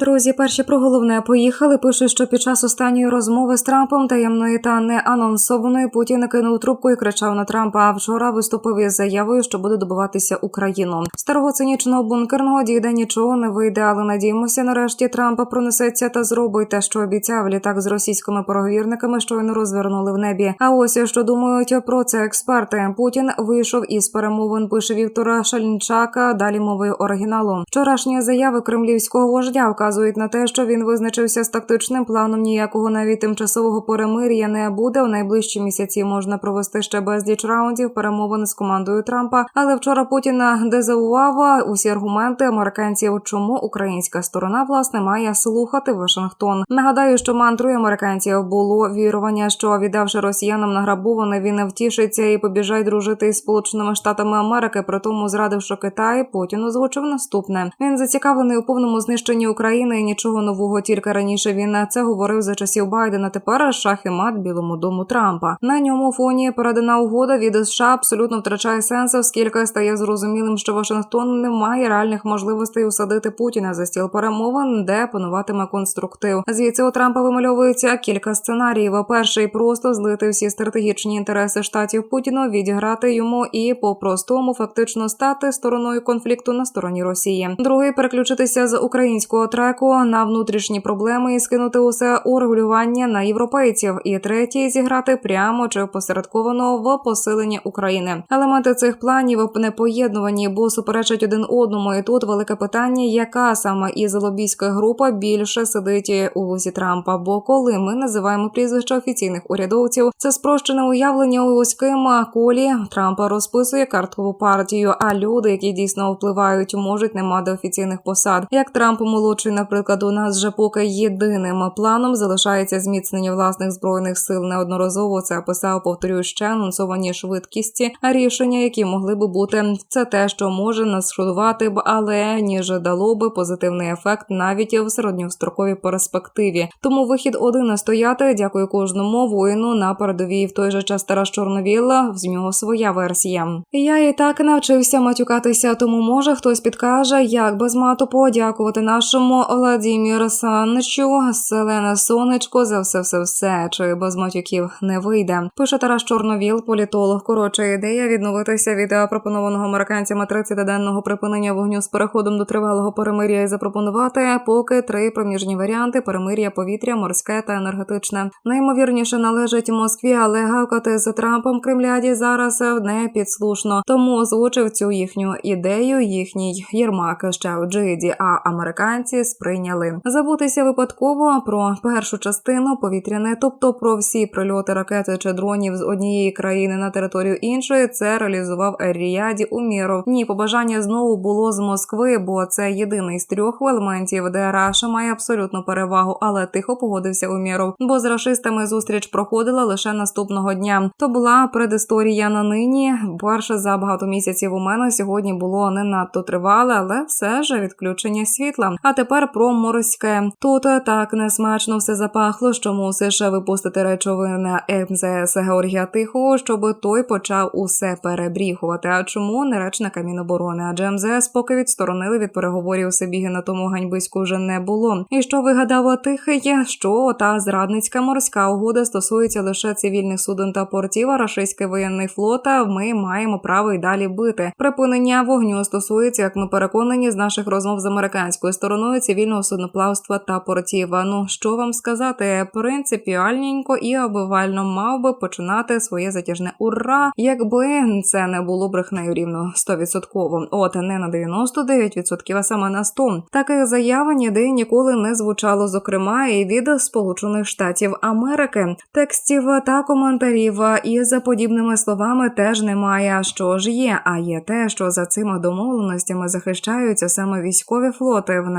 Друзі, перші про головне поїхали. Пишуть, що під час останньої розмови з Трампом таємної та не анонсованої Путін кинув трубку і кричав на Трампа. А вчора виступив із заявою, що буде добиватися Україну. Старого цинічного бункерного дійде нічого не вийде, але надіємося, нарешті Трампа пронесеться та зробить те, що обіцяв. Літак з російськими переговірниками щойно розвернули в небі. А ось що думають про це експерти. Путін вийшов із перемовин. Пише Віктора Шальнчака. Далі мовою оригіналу. Вчорашні заяви кремлівського вождя вказують на те, що він визначився з тактичним планом. Ніякого навіть тимчасового перемир'я не буде. У найближчі місяці можна провести ще безліч раундів перемовин з командою Трампа. Але вчора Путіна дезавував усі аргументи американців, чому українська сторона власне має слухати Вашингтон. Нагадаю, що мантрою американців було вірування, що віддавши росіянам награбоване, він не втішиться і побіжать дружити із Сполученими Штатами Америки. При тому зрадивши Китай, Путін озвучив наступне. Він зацікавлений у повному знищенні України і нічого нового. Тільки раніше він це говорив за часів Байдена. Тепер шах і мат Білому дому Трампа. На ньому фоні передана угода від США абсолютно втрачає сенс, оскільки стає зрозумілим, що Вашингтон не має реальних можливостей усадити Путіна за стіл перемовин, де пануватиме конструктив. Звідси у Трампа вимальовується кілька сценаріїв. Перший просто злити всі стратегічні інтереси штатів Путіну, відіграти йому і по-простому фактично стати стороною конфлікту на стороні Росії. Другий переключитися з українського треку на внутрішні проблеми і скинути усе у регулювання на європейців. І третій зіграти прямо чи посередковано в посилення України. Елементи цих планів не поєднувані, бо суперечать один одному. І тут велике питання, яка саме із лобійської групи більше сидить у вузі Трампа. Бо коли ми називаємо прізвища офіційних урядовців, це спрощене уявлення у вузьким колі Трампа розписує карткову партію. А люди, які дійсно впливають, можуть не мати офіційних посад. Як Трамп молодший, наприклад, у нас же поки єдиним планом залишається зміцнення власних збройних сил. Неодноразово це писав, повторюю ще анонсовані швидкісті рішення, які могли би бути. Це те, що може нашкодувати б, але ніж дало би позитивний ефект навіть в середньостроковій перспективі. Тому вихід один стояти. Дякую кожному воїну на передовій. В той же час Тарас Чорновіла з нього своя версія. Я і так навчився матюкатися, тому може хтось підкаже, як без мату подякувати нашому Владіміру Саничу, Селена Сонечко за все, все, все чи без матюків не вийде. Пише Тарас Чорновіл, політолог. Коротша ідея відновитися від пропонованого американцями 30-денного припинення вогню з переходом до тривалого перемир'я і запропонувати поки три проміжні варіанти: перемир'я, повітря, морське та енергетичне. Наймовірніше належить Москві, але гавкати за Трампом Кремляді зараз не підслушно. Тому озвучив цю їхню ідею. Їхній Єрмак ще в Джиді, а американці сприйняли забутися випадково про першу частину повітряне, тобто про всі прильоти ракети чи дронів з однієї країни на територію іншої. Це реалізував Ер-Ріяді Уміров. Ні, побажання знову було з Москви, бо це єдиний з трьох елементів, де Раша має абсолютну перевагу, але тихо погодився Уміров. Бо з рашистами зустріч проходила лише наступного дня. То була предісторія на нині. Перше за багато місяців у мене сьогодні було не надто тривале, але все ж відключення світла. А тепер про морське. Тут так несмачно все запахло, що мусиш випустити речовини МЗС Георгія Тихого, щоб той почав усе перебріхувати. А чому не речника Міноборони? Адже МЗС поки відсторонили від переговорів Сибіги на тому ганьбиську вже не було. І що вигадав тихий, що та зрадницька морська угода стосується лише цивільних суден та портів, а рашистський воєнний флот. Ми маємо право й далі бити. Припинення вогню стосується, як ми переконані, з наших розмов з американською стороною цивільного судноплавства та портів. Ну що вам сказати, принципіальненько і обивально мав би починати своє затяжне ура, якби це не було брехнею рівно 100%. От не на 99%, а саме на 100%. Таких заяв ніде ніколи не звучало, зокрема і від Сполучених Штатів Америки. Текстів та коментарів із подібними словами теж немає. Що ж є? А є те, що за цими домовленостями захищаються саме військові флоти в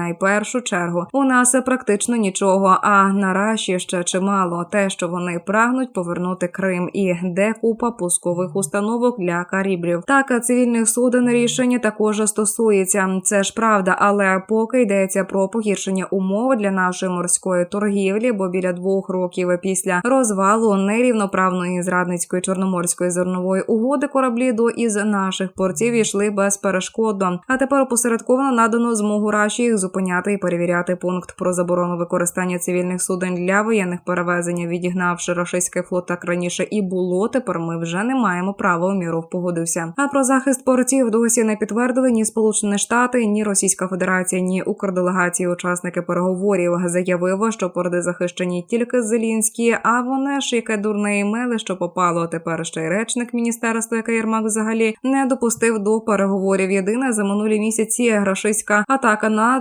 найпершу чергу. У нас практично нічого. А на Раші ще чимало. Те, що вони прагнуть повернути Крим, і де купа пускових установок для карібрів. Так цивільних суден рішення також стосується. Це ж правда, але поки йдеться про погіршення умов для нашої морської торгівлі, бо біля двох років після розвалу нерівноправної зрадницької чорноморської зернової угоди кораблі до із наших портів йшли безперешкодно. А тепер опосередковано надано змогу Раші їх зупиняти і перевіряти пункт про заборону використання цивільних суден для воєнних перевезень, відігнавши рашистський флот так раніше і було. Тепер ми вже не маємо права. Уміров погодився. А про захист портів досі не підтвердили ні Сполучені Штати, ні Російська Федерація, ні Укрделегації. Учасники переговорів заявили, що порти захищені тільки Зелінські. А вони ж яке дурне імели, що попало. Тепер ще й речник міністерства, яке Єрмак взагалі не допустив до переговорів. Єдине за минулі місяці рашистська атака на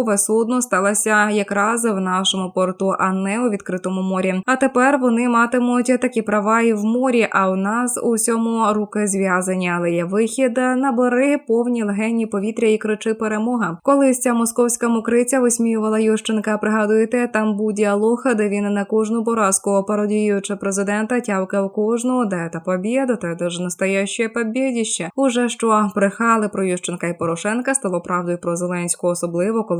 торгове судно сталася якраз в нашому порту, а не у відкритому морі. А тепер вони матимуть такі права і в морі. А у нас у всьому руки зв'язані. Але є вихід. Набери повні легені повітря і кричи перемога. Колись ця московська мокриця висміювала Ющенка. Пригадуєте, там був діалог, де він на кожну поразку, пародіюючи президента, тявкав кожну, де та побєда, то це ж настояще побєдіще. Уже що брехали про Ющенка і Порошенка стало правдою про Зеленського, особливо коли